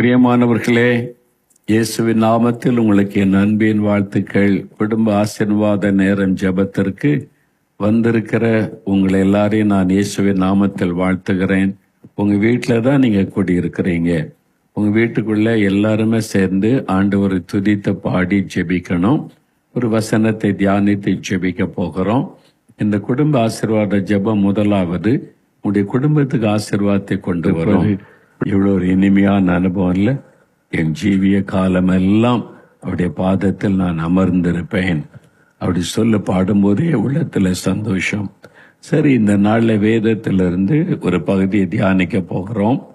பிரியமானவர்களே இயேசுவின் நாமத்தில் உங்களுக்கு என் அன்பின் வாழ்த்துக்கள். குடும்ப ஆசீர்வாத நேரம் ஜெபத்திற்கு வந்திருக்கிற உங்களை எல்லாரையும் நான் இயேசுவின் நாமத்தில் வாழ்த்துகிறேன். உங்கள் வீட்டில் தான் நீங்கள் கூடியிருக்கிறீங்க. உங்கள் வீட்டுக்குள்ளே எல்லாருமே சேர்ந்து ஆண்டவரை துதித்து பாடி ஜெபிக்கணும். ஒரு வசனத்தை தியானித்து ஜெபிக்க போகிறோம். இந்த குடும்ப ஆசீர்வாத ஜெபம் முதலாவது உங்களுடைய குடும்பத்துக்கு ஆசிர்வாதத்தை கொண்டு வரும். இவ்வளோ ஒரு இனிமையான அனுபவம் இல்லை. என் ஜீவிய காலமெல்லாம் அவருடைய பாதத்தில் நான் அமர்ந்திருப்பேன். அப்படி சொல்ல பாடும்போதே உள்ளத்தில் சந்தோஷம். சரி இந்த நாளில் வேதத்திலிருந்து ஒரு பகுதியை தியானிக்க போகிறோம்.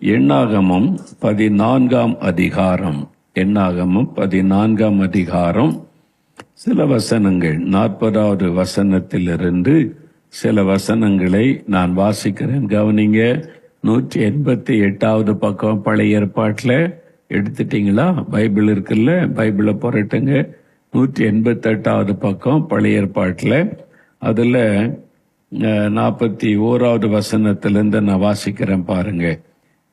எண்ணாகமும் பதினான்காம் அதிகாரம். எண்ணாகமும் பதினான்காம் அதிகாரம். சில வசனங்கள் நாற்பதாவது வசனத்திலிருந்து சில வசனங்களை நான் வாசிக்கிறேன். கவனிங்க நூற்றி எண்பத்தி எட்டாவது பக்கம் பழைய ஏற்பாட்டில் எடுத்துட்டீங்களா? பைபிள் இருக்குல்ல? பைபிளை புரட்டுங்க. நூற்றி எண்பத்தெட்டாவது பக்கம் பழைய ஏற்பாட்டில். அதில் நாற்பத்தி ஓராவது வசனத்திலிருந்து நான் வாசிக்கிறேன் பாருங்க.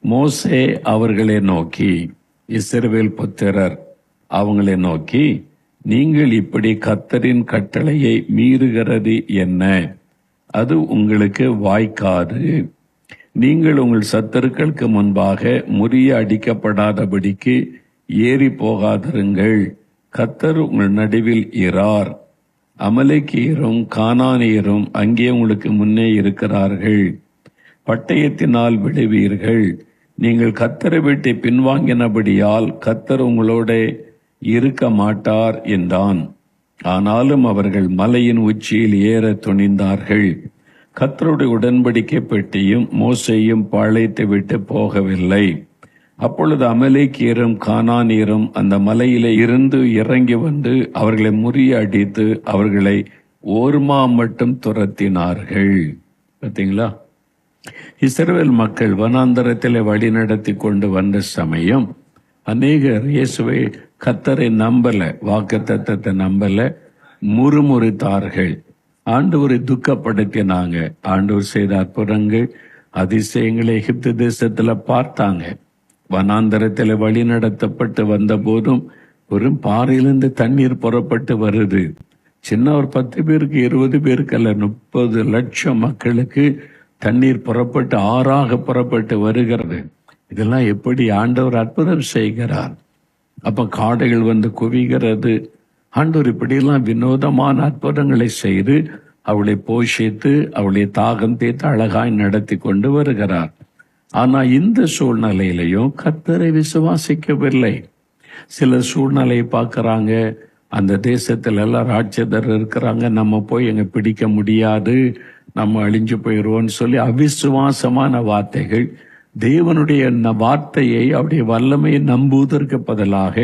மோசே அவர்களை நோக்கி இஸ்ரவேல் புத்திரர் அவங்களை நோக்கி நீங்கள் இப்படி கத்தரின் கட்டளையை மீறுகிறது என்ன? அது உங்களுக்கு வாய்க்காது. நீங்கள் உங்கள் சத்தருக்களுக்கு முன்பாக முறிய அடிக்கப்படாதபடிக்கு ஏறி போகாதிருங்கள். கத்தர் உங்கள் நடுவில் இரார் அமலைக்கியரும் கானானியரும் அங்கே உங்களுக்கு முன்னே இருக்கிறார்கள். பட்டயத்தினால் விடுவீர்கள் நீங்கள் கத்தரை விட்டு பின்வாங்கினபடியால் கத்தர் உங்களோட இருக்க மாட்டார் என்றான். ஆனாலும் அவர்கள் மலையின் உச்சியில் ஏற துணிந்தார்கள். கத்தருடைய உடன்படிக்கை பெட்டியும் மோசையும் பாளையத்தை விட்டு போகவில்லை. அப்பொழுது அமலேக்கியரும் கானானியரும் அந்த மலையிலே இருந்து இறங்கி வந்து அவர்களை முறிய அடித்து அவர்களை ஓர்மா மட்டும் துரத்தினார்கள். பார்த்தீங்களா? இஸ்ரேல் மக்கள் வனாந்தரத்தில் வழிநடத்தி கொண்டு வந்த சமயம் அநேகர் இயேசுவை கத்தரை நம்பல வாக்கு தத்தத்தை நம்பல முறுமுறுத்தார்கள். ஆண்டவரை துக்கப்படுத்தினாங்க. ஆண்டவர் செய்த அற்புதங்கள் அதிசயங்களை எகிப்து தேசத்துல பார்த்தாங்க. வனாந்தரத்தில் வழி நடத்தப்பட்டு வந்த போதும் வெறும் பாறையிலிருந்து தண்ணீர் புறப்பட்டு வருது. சின்ன ஒரு பத்து பேருக்கு இருபது பேருக்கு அல்ல முப்பது லட்சம் மக்களுக்கு தண்ணீர் புறப்பட்டு ஆறாக புறப்பட்டு வருகிறது. இதெல்லாம் எப்படி ஆண்டவர் அற்புதம் செய்கிறார்? அப்ப காடைகள் வந்து குவிகிறது ஆண்டவர் இப்படியெல்லாம் வினோதமான அற்புதங்களை செய்து அவளை போஷித்து அவளை தாகம் தீர்த்து அழகாய் நடத்தி கொண்டு வருகிறார். ஆனா இந்த சூழ்நிலையிலையும் கத்தரை விசுவாசிக்கவில்லை. சில சூழ்நிலையை பார்க்கறாங்க அந்த தேசத்தில் எல்லாம் ராட்சதர் இருக்கிறாங்க நம்ம போய் எங்க பிடிக்க முடியாது நம்ம அழிஞ்சு போயிடுவோம்னு சொல்லி அவிசுவாசமான வார்த்தைகள் தேவனுடைய வார்த்தையை அவருடைய வல்லமையை நம்புவதற்கு பதிலாக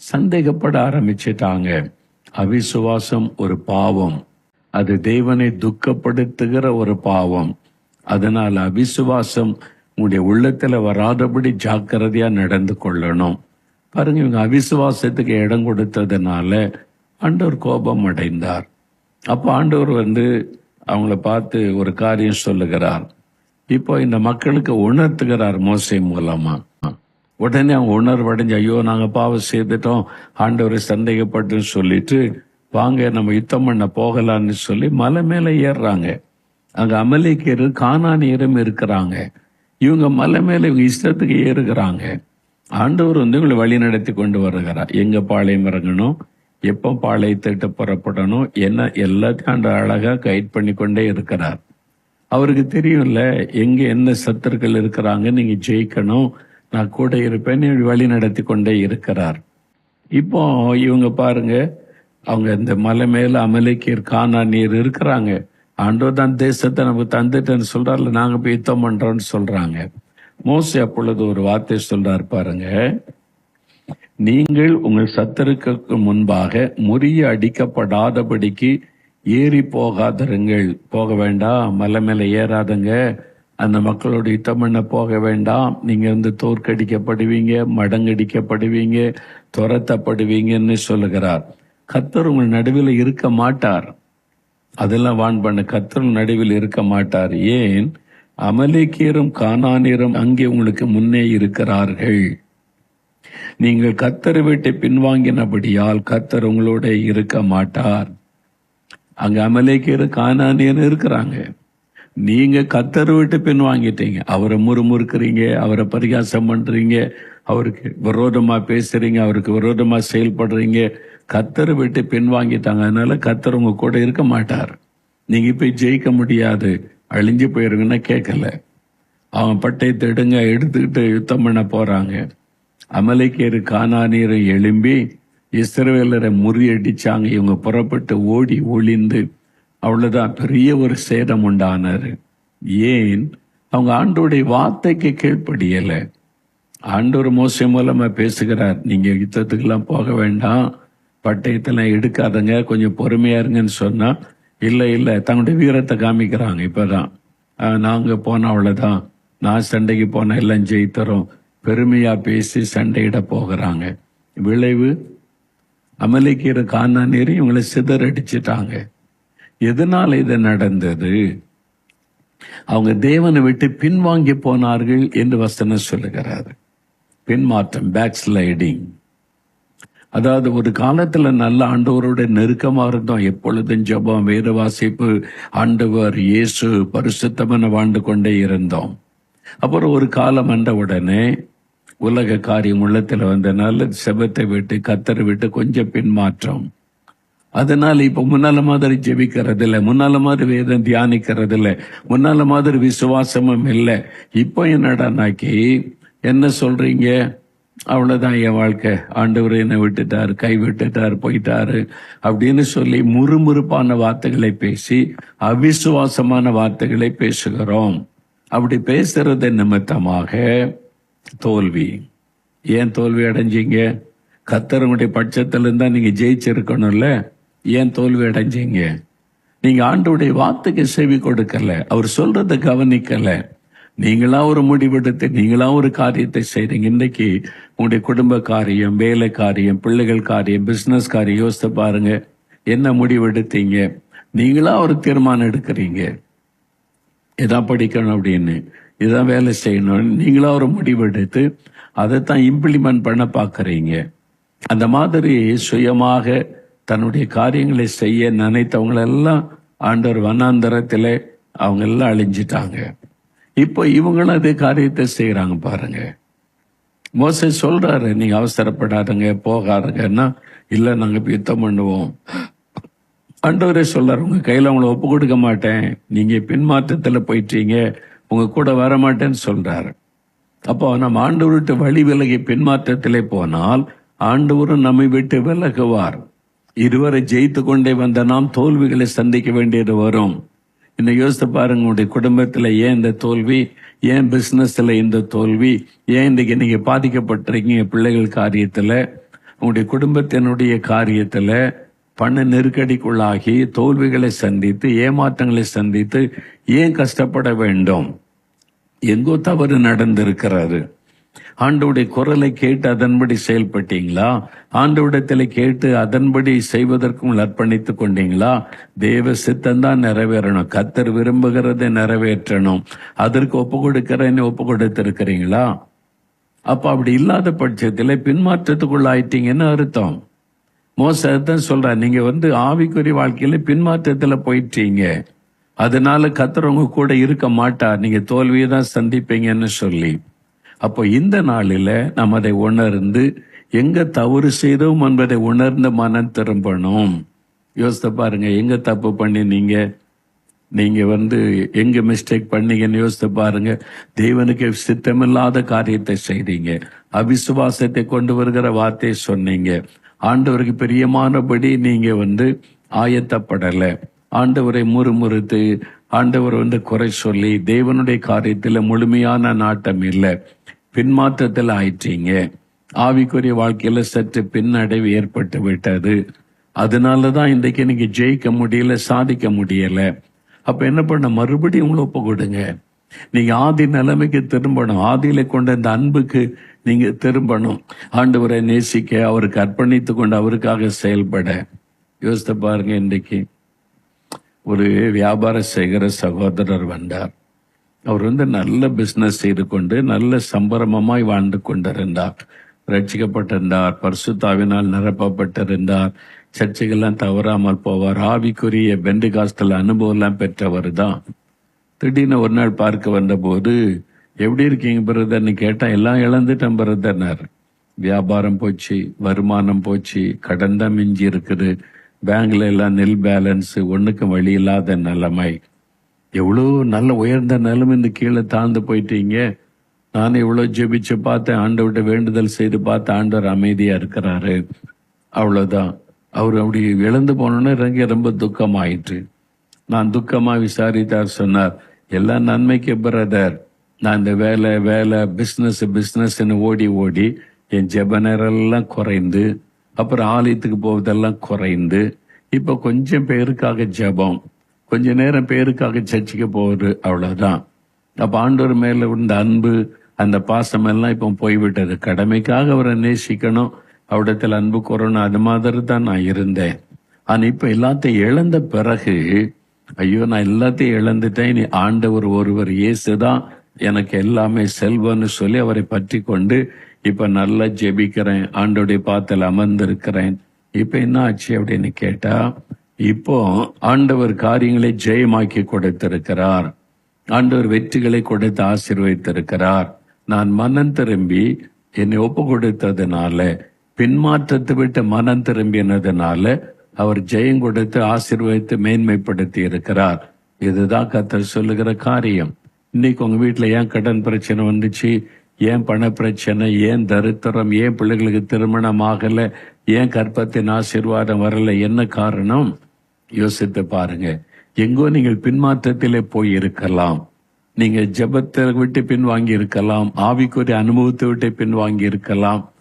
சந்தேகப்பட ஆரம்பிச்சிட்டாங்க. அவிசுவாசம் ஒரு பாவம். அது தேவனை துக்கப்படுத்துகிற ஒரு பாவம். அதனால் அவிசுவாசம் உங்களுடைய உள்ளத்தில் வராதபடி ஜாக்கிரதையாக நடந்து கொள்ளணும். பாருங்க இவங்க அவிசுவாசத்துக்கு இடம் கொடுத்ததுனால ஆண்டவர் கோபம் அடைந்தார். அப்போ ஆண்டவர் வந்து அவங்கள பார்த்து ஒரு காரியம் சொல்லுகிறார். இப்போ இந்த மக்களுக்கு உணர்த்துகிறார் மோசை மூலமாக உடனே அவங்க உணர்வடைஞ்சு ஐயோ நாங்க பாவம் செய்துட்டோம். ஆண்டவரை சந்தேகப்பட்டுன்னு சொல்லிட்டு வாங்க நம்ம யுத்தம் பண்ண போகலான்னு சொல்லி மலை மேல ஏறுறாங்க. அங்க அமலேக்கியரும் காணானியரும் இருக்கிறாங்க. இவங்க மலை மேல இவங்க இஷ்டத்துக்கு ஏறுகிறாங்க. ஆண்டவர் வந்து இவங்களை வழி நடத்தி கொண்டு வருகிறார். எங்க பாளையம் இறங்கணும் எப்போ பாளையத்திட்ட புறப்படணும் என்ன எல்லாத்தையும் ஆண்டு அழகா கைட் பண்ணி கொண்டே இருக்கிறார். அவருக்கு தெரியும்ல எங்க என்ன சத்துருக்கள் இருக்கிறாங்க நீங்க ஜெயிக்கணும். நான் கூட இருப்பேன்னு வழி நடத்தி கொண்டே இருக்கிறார். இப்போ இவங்க பாருங்க அவங்க இந்த மலை மேல அமலைக்கீர் காணா நீர் இருக்கிறாங்க. ஆண்டவர் தான் தேசத்தை நமக்கு தந்துட்டேன்னு சொல்றாருல நாங்க போய் யுத்தம் பண்றோம்னு சொல்றாங்க. மோசி அப்பொழுது ஒரு வார்த்தை சொல்றார் பாருங்க நீங்கள் உங்கள் சத்தருக்கு முன்பாக முறிய அடிக்கப்படாதபடிக்கு ஏறி போகாதருங்கள். போக வேண்டாம் மலை மேல ஏறாதங்க. அந்த மக்களோட யுத்தம் பண்ண போக வேண்டாம். நீங்க வந்து தோற்கடிக்கப்படுவீங்க மடங்கடிக்கப்படுவீங்க துரத்தப்படுவீங்கன்னு சொல்லுகிறார். கத்தர் உங்கள் நடுவில் இருக்க மாட்டார். அதெல்லாம் வான் பண்ண. கத்தர் நடுவில் இருக்க மாட்டார். ஏன்? அமலேக்கியரும் கானானியரும் அங்கே உங்களுக்கு முன்னே இருக்கிறார்கள். நீங்கள் கத்தர் வீட்டை பின்வாங்கினபடியால் கத்தர் உங்களோட இருக்க மாட்டார். அங்க அமலேக்கியரும் கானானியர் இருக்கிறாங்க. நீங்க கத்தரை விட்டு பின் வாங்கிட்டீங்க. அவரை முறுமுறுக்கிறீங்க அவரை பரிகாசம் பண்றீங்க அவருக்கு விரோதமா பேசுறீங்க அவருக்கு விரோதமா செயல்படுறீங்க. கத்தரை விட்டு பின் வாங்கிட்டாங்க. அதனால கத்தர் உங்க கூட இருக்க மாட்டார். நீங்க போய் ஜெயிக்க முடியாது. அழிஞ்சு போயிருங்கன்னா கேட்கல. அவன் பட்டயத்தை எடுங்க எடுத்துக்கிட்டு யுத்தம் பண்ண போறாங்க. அமலைக்கேறு காணானீரை எழும்பி இஸ்ரவேலரை முறியடிச்சாங்க. இவங்க புறப்பட்டு ஓடி ஒளிந்து அவ்வளவுதான். பெரிய ஒரு சேதம் உண்டானார் ஏன்? அவங்க ஆண்டோடைய வார்த்தைக்கு கீழ்ப்படியலை. ஆண்டவர் மோசம் மூலமாக பேசுகிறார். நீங்கள் யுத்தத்துக்கெல்லாம் போக வேண்டாம். பட்டயத்தெல்லாம் எடுக்காதங்க. கொஞ்சம் பொறுமையாக இருங்கன்னு சொன்னால் இல்லை இல்லை தங்களுடைய வீரத்தை காமிக்கிறாங்க இப்போ தான் நாங்கள் போன அவ்வளோதான் நான் சண்டைக்கு போனால் எல்லாம் ஜெயித்தரோம். பெருமையாக பேசி சண்டையிட போகிறாங்க. விளைவு? அமலிக்கிற காணாநீர் இவங்களை சிதறடிச்சிட்டாங்க. எதனால இது நடந்தது? அவங்க தேவனை விட்டு பின்வாங்கி போனார்கள் என்று வசனம் சொல்லுகிறார். பின்மாற்றம் பேக் ஸ்லைடிங் அதாவது ஒரு காலத்துல நல்ல ஆண்டவரோட நெருக்கமா இருந்தோம். எப்பொழுதும் ஜெபம் வேத வாசிப்பு ஆண்டவர் இயேசு பரிசுத்தமென வாழ்ந்து கொண்டே இருந்தோம். அப்புறம் ஒரு காலம் வந்த உடனே உலக காரியம் உள்ளத்துல வந்தனால செபத்தை விட்டு கத்தரை விட்டு கொஞ்சம் பின்மாற்றம். அதனால இப்ப முன்னால மாதிரி ஜெபிக்கிறது இல்லை முன்னால மாதிரி வேதம் தியானிக்கிறது இல்லை முன்னால மாதிரி விசுவாசமும் இல்லை. இப்போ என்னடானாக்கி என்ன சொல்றீங்க? அவ்வளவுதான் என் வாழ்க்கை. ஆண்டவர் என்னை விட்டுட்டார் கை விட்டுட்டார் போயிட்டாரு அப்படின்னு சொல்லி முறுமுறுப்பான வார்த்தைகளை பேசி அவிசுவாசமான வார்த்தைகளை பேசுகிறோம். அப்படி பேசுறது நிமித்தமாக தோல்வி. ஏன் தோல்வி அடைஞ்சீங்க? கத்தரனுடைய பட்சத்திலிருந்தா இருந்தா நீங்க ஜெயிச்சிருக்கணும்ல? ஏன் தோல்வி அடைஞ்சீங்க? நீங்க ஆண்டோடைய வார்த்தைக்கு செவி கொடுக்கல. அவர் சொல்றதை கவனிக்கல. நீங்களா ஒரு முடிவெடுத்து நீங்களா ஒரு காரியத்தை செய்றீங்க. இன்னைக்கு உங்களுடைய குடும்ப காரியம் வேலை காரியம் பிள்ளைகள் காரியம் பிசினஸ் காரியம் யோசித்து பாருங்க. என்ன முடிவெடுத்தீங்க? நீங்களா ஒரு தீர்மானம் எடுக்கிறீங்க. இதான் படிக்கணும் அப்படின்னு. இதான் வேலை செய்யணும் நீங்களா ஒரு முடிவெடுத்து அதை தான் இம்ப்ளிமெண்ட் பண்ண பார்க்குறீங்க. அந்த மாதிரி சுயமாக தன்னுடைய காரியங்களை செய்ய நினைத்தவங்களெல்லாம் ஆண்டவர் வனாந்தரத்தில் அவங்க எல்லாம் அழிஞ்சிட்டாங்க. இப்போ இவங்களும் அதே காரியத்தை செய்கிறாங்க பாருங்க. மோசை சொல்றாரு நீங்க அவசரப்படாதுங்க போகாதுங்கன்னா இல்லை நாங்கள் இப்ப யுத்தம் பண்ணுவோம். ஆண்டவரே சொல்றாரு உங்க கையில் அவங்கள ஒப்பு கொடுக்க மாட்டேன். நீங்க பின்மாற்றத்தில் போயிட்டீங்க. உங்க கூட வர மாட்டேன்னு சொல்றாரு. அப்போ நம்ம ஆண்டவர்கிட்ட வழி விலகி பின்மாற்றத்திலே போனால் ஆண்டவரும் நம்மை விட்டு விலகுவார். இருவரை ஜெயித்து கொண்டே வந்த நாம் தோல்விகளை சந்திக்க வேண்டியது வரும். இன்னும் யோசித்து பாருங்க உங்களுடைய குடும்பத்தில் ஏன் இந்த தோல்வி? ஏன் பிஸ்னஸில் இந்த தோல்வி? ஏன் இன்னைக்கு நீங்கள் பாதிக்கப்பட்டிருக்கீங்க பிள்ளைகள் காரியத்தில்? உங்களுடைய குடும்பத்தினுடைய காரியத்தில் பண நெருக்கடிக்குள்ளாகி தோல்விகளை சந்தித்து ஏமாற்றங்களை சந்தித்து ஏன் கஷ்டப்பட வேண்டும்? எங்கோ தவறு நடந்திருக்கிறாரு ஆண்டவுடைய குரலை கேட்டு அதன்படி செயல்பட்டீங்களா? ஆண்டவிடத்தில் கேட்டு அதன்படி செய்வதற்கும் அர்ப்பணித்து அர்ப்பணித்துக் கொண்டீங்களா? தேவ சித்தம் தான் நிறைவேறணும். கத்தர் விரும்புகிறதை நிறைவேற்றணும். அதற்கு ஒப்பு கொடுக்கிறேன்னு ஒப்பு கொடுத்திருக்கிறீங்களா? அப்ப அப்படி இல்லாத பட்சத்தில் பின்மாற்றத்துக்குள்ளாயிட்டீங்கன்னு அர்த்தம்? மோசத்தான் சொல்கிறார் நீங்க வந்து ஆவிக்குறி வாழ்க்கையில பின்மாற்றத்தில் போயிட்டீங்க. அதனால கத்துறவங்க கூட இருக்க மாட்டார். நீங்க தோல்வியை தான் சந்திப்பீங்கன்னு சொல்லி. அப்போ இந்த நாளில் நாம் அதை உணர்ந்து எங்கே தவறு செய்தோம் என்பதை உணர்ந்து மனம் திரும்பணும். யோசித்து பாருங்க எங்கே தப்பு பண்ணி நீங்கள் வந்து எங்கே மிஸ்டேக் பண்ணீங்கன்னு யோசித்து பாருங்க. தேவனுக்கு சித்தமில்லாத காரியத்தை செய்கிறீங்க அவிசுவாசத்தை கொண்டு வருகிற வார்த்தையை சொன்னீங்க. ஆண்டவருக்கு பிரியமானபடி நீங்கள் வந்து ஆயத்தப்படலை. ஆண்டவரை முறுமுறுத்து ஆண்டவர் வந்து குறை சொல்லி தேவனுடைய காரியத்தில் முழுமையான நாட்டம் இல்லை. பின்மாற்றத்தில் ஆயிட்டீங்க. ஆவிக்குரிய வாழ்க்கையில் சற்று பின்னடைவு ஏற்பட்டு விட்டது. அதனால தான் இன்றைக்கு நீங்கள் ஜெயிக்க முடியல சாதிக்க முடியலை. அப்போ என்ன பண்ண? மறுபடியும் உங்களை ஒப்பு கொடுங்க. நீங்கள் ஆதி நிலைமைக்கு திரும்பணும். ஆதியில் கொண்ட இந்த அன்புக்கு நீங்கள் திரும்பணும். ஆண்டவரை நேசிக்க அவருக்கு அர்ப்பணித்து கொண்டு அவருக்காக செயல்பட. யோசித்து பாருங்க இன்றைக்கு. ஒரு வியாபாரம் செய்கிற சகோதரர் வந்தார். அவர் வந்து நல்ல பிஸ்னஸ் செய்து கொண்டு நல்ல சம்பரமமாய் வாழ்ந்து கொண்டிருந்தார். ரட்சிக்கப்பட்டிருந்தார் பரிசுத்தாவினால் நிரப்பப்பட்டிருந்தார். சர்ச்சைகள்லாம் தவறாமல் போவார். ஆவிக்குரிய பெண்டு காஸ்தல் அனுபவம்லாம் பெற்றவர் தான். திடீர்னு ஒரு நாள் பார்க்க வந்தபோது எப்படி இருக்கீங்க பிரதர்னு கேட்டால் எல்லாம் இழந்துட்டேன் பிரதர்னார் வியாபாரம் போச்சு வருமானம் போச்சு கடன் தான் மிஞ்சி இருக்குது. பேங்க்ல எல்லாம் நெல் பேலன்ஸ் ஒண்ணுக்கும் வழி இல்லாத நிலைமை. எவ்வளோ நல்ல உயர்ந்த நிலைமை கீழே தாழ்ந்து போயிட்டீங்க. நான் எவ்வளோ ஜெபிச்சு பார்த்தேன் ஆண்டவர்கிட்ட வேண்டுதல் செய்து பார்த்து ஆண்டவர் அமைதியாக இருக்கிறாரு. அவ்வளோதான் அவர் அப்படி இழந்து போனோன்னு இறங்கி ரொம்ப துக்கமாயிற்று. நான் துக்கமாக விசாரித்தார் சொன்னார் எல்லாம் நன்மைக்கு பிரதர் நான் இந்த வேலை வேலை பிஸ்னஸ் பிஸ்னஸ்ன்னு ஓடி ஓடி என் ஜெப நேரெல்லாம் குறைந்து அப்புறம் ஆலயத்துக்கு போவதெல்லாம் குறைந்து இப்போ கொஞ்சம் பேருக்காக ஜபம் கொஞ்ச நேரம் பேருக்காக சர்ச்சுக்கு போவது அவ்வளவுதான். அப்போ ஆண்டவர் மேல இருந்த அன்பு அந்த பாசம் எல்லாம் இப்போ போய்விட்டது. கடமைக்காக அவரை நேசிக்கணும். அவரிடத்தில் அன்பு கூறணும். அது மாதிரி தான் நான் இருந்தேன். ஆனால் இப்போ எல்லாத்தையும் இழந்த பிறகு ஐயோ நான் எல்லாத்தையும் இழந்துட்டேன். இனி ஆண்டவர் ஒருவர் இயேசு தான் எனக்கு எல்லாமே செல்வன்னு சொல்லி அவரை பற்றி கொண்டு இப்ப நல்லா ஜெபிக்கிறேன் ஆண்டோடைய பாத்தில் அமர்ந்திருக்கிறேன். இப்ப என்ன ஆச்சு அப்படின்னு கேட்டா இப்போ ஆண்டவர் காரியங்களை ஜெயமாக்கி கொடுத்திருக்கிறார். ஆண்டவர் வெற்றிகளை கொடுத்து ஆசீர்வதித்திருக்கிறார். நான் மனம் திரும்பி என்னை ஒப்பு கொடுத்ததுனால பின்மாற்றத்தை விட்டு மனம் திரும்பினதுனால அவர் ஜெயம் கொடுத்து ஆசீர்வதித்து மேன்மைப்படுத்தி இருக்கிறார். இதுதான் கத்தர் சொல்லுகிற காரியம். இன்னைக்கு உங்க வீட்டுல ஏன் கடன் பிரச்சனை வந்துச்சு? ஏன் பண பிரச்சனை ஏன் தரித்திரம் ஏன் பிள்ளைகளுக்கு திருமணம் ஆகலை ஏன் கற்பத்தின் ஆசீர்வாதம் வரல என்ன காரணம்? யோசித்து பாருங்க. எங்கோ நீங்கள் பின்மாற்றத்திலே போய் இருக்கலாம் நீங்க ஜெபத்தை விட்டு பின்வாங்கி இருக்கலாம் ஆவிக்குரிய அனுபவத்தை விட்டு பின்வாங்கி இருக்கலாம்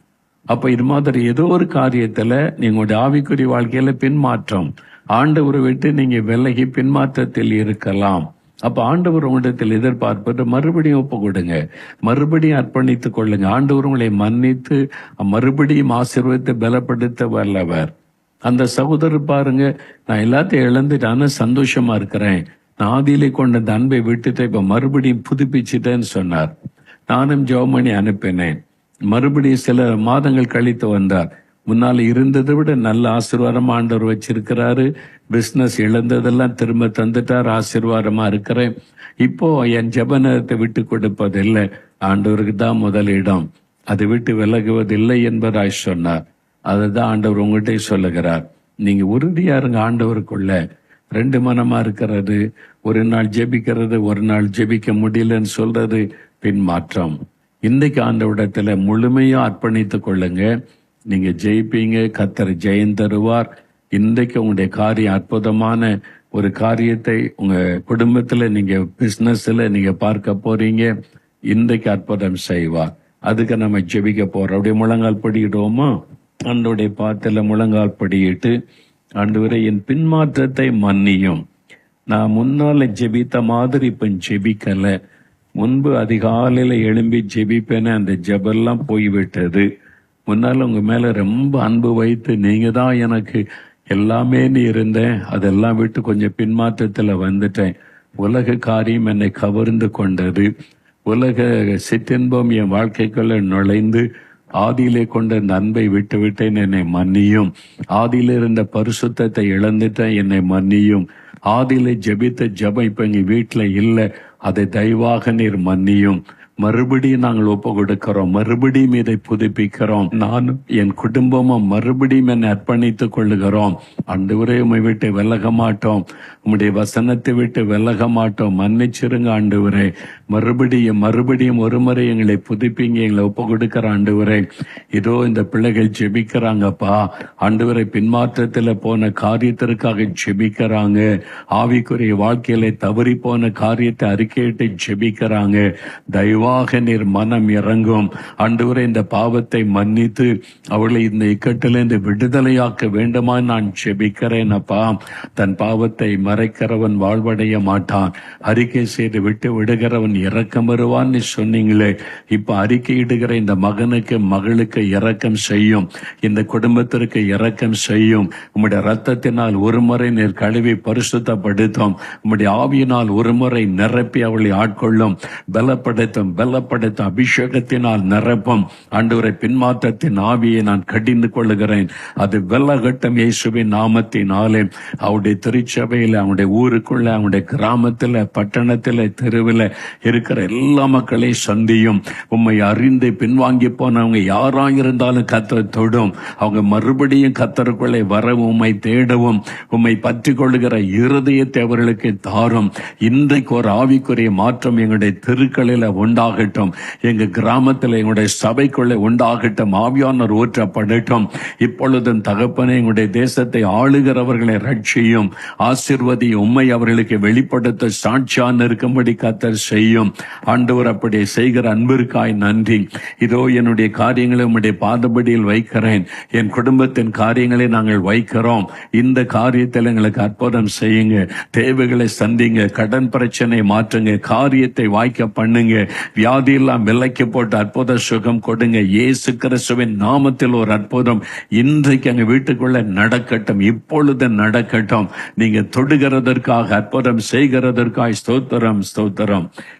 அப்ப இது மாதிரி ஏதோ ஒரு காரியத்துல நீங்களுடைய ஆவிக்குரிய வாழ்க்கையில பின்மாற்றம். ஆண்டவரை விட்டு நீங்க விலகி பின்மாற்றத்தில் இருக்கலாம். அப்ப ஆண்டவர் உங்களிடத்தில் எதிர்பார்ப்பது மறுபடியும் ஒப்பு கொடுங்க மறுபடியும் அர்ப்பணித்துக் கொள்ளுங்க. ஆண்டவர் உங்களை மன்னித்து மறுபடியும் ஆசீர்வதித்து பலப்படுத்த வல்லவர் அந்த சகோதரர் பாருங்க நான் எல்லாத்தையும் இழந்துட்டான சந்தோஷமா இருக்கிறேன். நான் ஆதியிலே கொண்ட அந்த அன்பை விட்டுட்டு இப்ப மறுபடியும் புதுப்பிச்சுட்டேன்னு சொன்னார். நானும் ஜோமணி அனுப்பினேன். மறுபடியும் சில மாதங்கள் கழித்து வந்தார். முன்னால் இருந்ததை விட நல்ல ஆசீர்வாதமா ஆண்டவர் வச்சிருக்கிறாரு. பிஸ்னஸ் இழந்ததெல்லாம் திரும்ப தந்துட்டார் ஆசீர்வாதமா இருக்கிறேன். இப்போ என் ஜெப நேரத்தை விட்டு கொடுப்பதில்லை. ஆண்டவருக்கு தான் முதலிடம் அதை விட்டு விலகுவதில்லை என்பதாய் சொன்னார். அதுதான் ஆண்டவர் உங்கள்கிட்ட சொல்லுகிறார். நீங்க உறுதியா இருங்க ஆண்டவருக்குள்ள. ரெண்டு மனமா இருக்கிறது. ஒரு நாள் ஜெபிக்கிறது ஒரு நாள் ஜெபிக்க முடியலன்னு சொல்றது பின்மாற்றம் இன்னைக்கு ஆண்டவரிடத்துல முழுமையா அர்ப்பணித்துக் கொள்ளுங்க. நீங்க ஜெயிப்பீங்க கத்தர் ஜெயம் தருவார். இன்றைக்கு உங்களுடைய காரியம் அற்புதமான ஒரு காரியத்தை உங்க குடும்பத்துல நீங்க பிசினஸ்ல நீங்க பார்க்க போறீங்க. இன்றைக்கு அற்புதம் செய்வார். அதுக்கு நம்ம ஜெபிக்க போறோம். அப்படியே முழங்கால் படியிடுவோமா? ஆண்டோடைய பாத்துல முழங்கால் படியிட்டு ஆண்டவரே என் பின்மாற்றத்தை மன்னியும். நான் முன்னால ஜெபித்த மாதிரி இப்ப ஜெபிக்கல. முன்பு அதிகாலையில எழும்பி ஜெபிப்பேனே அந்த ஜெபெல்லாம் போய்விட்டது. முன்னால உங்க மேல ரொம்ப அன்பு வைத்து நீங்க தான் எனக்கு எல்லாமே நீ இருந்தேன். அதெல்லாம் விட்டு கொஞ்சம் பின்மாற்றத்துல வந்துட்டேன். உலக காரியம் என்னை கவர்ந்து கொண்டது. உலக சிற்றின்பம் என் வாழ்க்கைக்குள்ள நுழைந்து ஆதியிலே கொண்ட அந்த அன்பை விட்டு விட்டேன் என்னை மன்னியும். ஆதியில இருந்த பரிசுத்தத்தை இழந்துட்டேன். என்னை மன்னியும். ஆதியில ஜெபித்த ஜெபம் இப்ப எங்க வீட்டில் இல்லை. அதை தயவாக நீர் மன்னியும். மறுபடியும் நாங்கள் ஒப்பு கொடுக்கிறோம் மறுபடியும் இதை புதுப்பிக்கிறோம். நானும் என் குடும்பமும் மறுபடியும் என்னை அர்ப்பணித்துக் கொள்ளுகிறோம். ஆண்டவரே உமை விட்டு விலக மாட்டோம். உம்முடைய வசனத்தை விட்டு விலக மாட்டோம். மன்னிச்சிருங்க ஆண்டவரே. மறுபடியும் மறுபடியும் ஒரு முறை எங்களை புதுப்பிங்க எங்களை ஒப்பு கொடுக்கிற ஆண்டவரே. இதோ இந்த பிள்ளைகள் ஜெபிக்கிறாங்கப்பா. ஆண்டவரை பின்மாற்றத்துல போன காரியத்திற்காக ஜெபிக்கிறாங்க. ஆவிக்குரிய வாழ்க்கையில தவறி போன காரியத்தை அறிக்கையிட்டு ஜெபிக்கிறாங்க. தயவாக நீர் மனம் இறங்கும். ஆண்டவரே இந்த பாவத்தை மன்னித்து அவளை இந்த இக்கட்டிலிருந்து விடுதலையாக்க வேண்டுமா நான் ஜெபிக்கிறேன் அப்பா தன் பாவத்தை மறைக்கிறவன் வாழ்வடைய மாட்டான். அறிக்கை செய்து விட்டு விடுகிறவன் இறக்கம் இரக்கம் வருவான்னு சொன்னீங்களே. இப்போ அறிக்கையிடுகிற இந்த மகனுக்கு மகளுக்கு இரக்கம் செய்யும். இந்த குடும்பத்திற்கு இரக்கம் செய்யும். உம்முடைய ரத்தத்தினால் ஒரு முறை நீர் கழுவி பரிசுத்தப்படுத்தும். உம்முடைய ஆவியினால் ஒரு முறை நிரப்பி அவளை ஆட்கொள்ளும். பலப்படுத்தும் பலப்படுத்தும் அபிஷேகத்தினால் நிரப்பும். ஆண்டவரை பின்மாற்றத்தின் ஆவியை நான் கடிந்து கொள்ளுகிறேன். அது வெள்ளகட்டம் இயேசுவின் நாமத்தினாலே. அவருடைய திருச்சபையில் அவனுடைய ஊருக்குள்ள அவனுடைய கிராமத்தில் பட்டணத்தில் தெருவில் இருக்கிற எல்லா மக்களை சந்தியும். உம்மை அறிந்து பின்வாங்கி போனவங்க யாராயிருந்தாலும் இருந்தாலும் தொடும். அவங்க மறுபடியும் கத்தருக்குள்ளே வர உம்மை தேடவும் உம்மை பற்றி கொள்ளுகிற இருதயத்தை அவர்களுக்கு தாரும். இன்றைக்கு ஒரு ஆவிக்குரிய மாற்றம் எங்களுடைய தெருக்களில் உண்டாகட்டும். எங்க கிராமத்தில் எங்களுடைய சபைக்குள்ளே உண்டாகட்டும். ஆவியானவர் ஊற்றப்படட்டும். இப்பொழுதும் தகப்பனே எங்களுடைய தேசத்தை ஆளுகிறவர்களை ரட்சியும். ஆசிர்வதி உண்மை அவர்களுக்கு வெளிப்படுத்த சாட்சியான் இருக்கும்படி கத்தர் செய்யும். ஆண்டவர் அப்படி செய்கிற அன்பிற்காய் நன்றி. இதோ என்னுடைய காரியங்களை உம்முடைய பாதபடியில் வைக்கிறேன். என் குடும்பத்தின் காரியங்களை நாங்கள் வைக்கிறோம். இந்த காரியத்தில் எங்களுக்கு அற்புதம் செய்யுங்க. தேவைகளை சந்திங்க. கடன் பிரச்சனை மாற்றுங்க. காரியத்தை வாய்க்க பண்ணுங்க. வியாதியெல்லாம் விலைக்கு போட்டு அற்புத சுகம் கொடுங்க. இயேசு கிறிஸ்துவின் நாமத்தில் ஒரு அற்புதம் இன்றைக்கு எங்க வீட்டுக்குள்ள நடக்கட்டும். இப்பொழுது நடக்கட்டும். நீங்க தொடுகிறதற்காக அற்புதம் செய்கிறதற்காய் ஸ்தோத்திரம் ஸ்தோத்திரம்.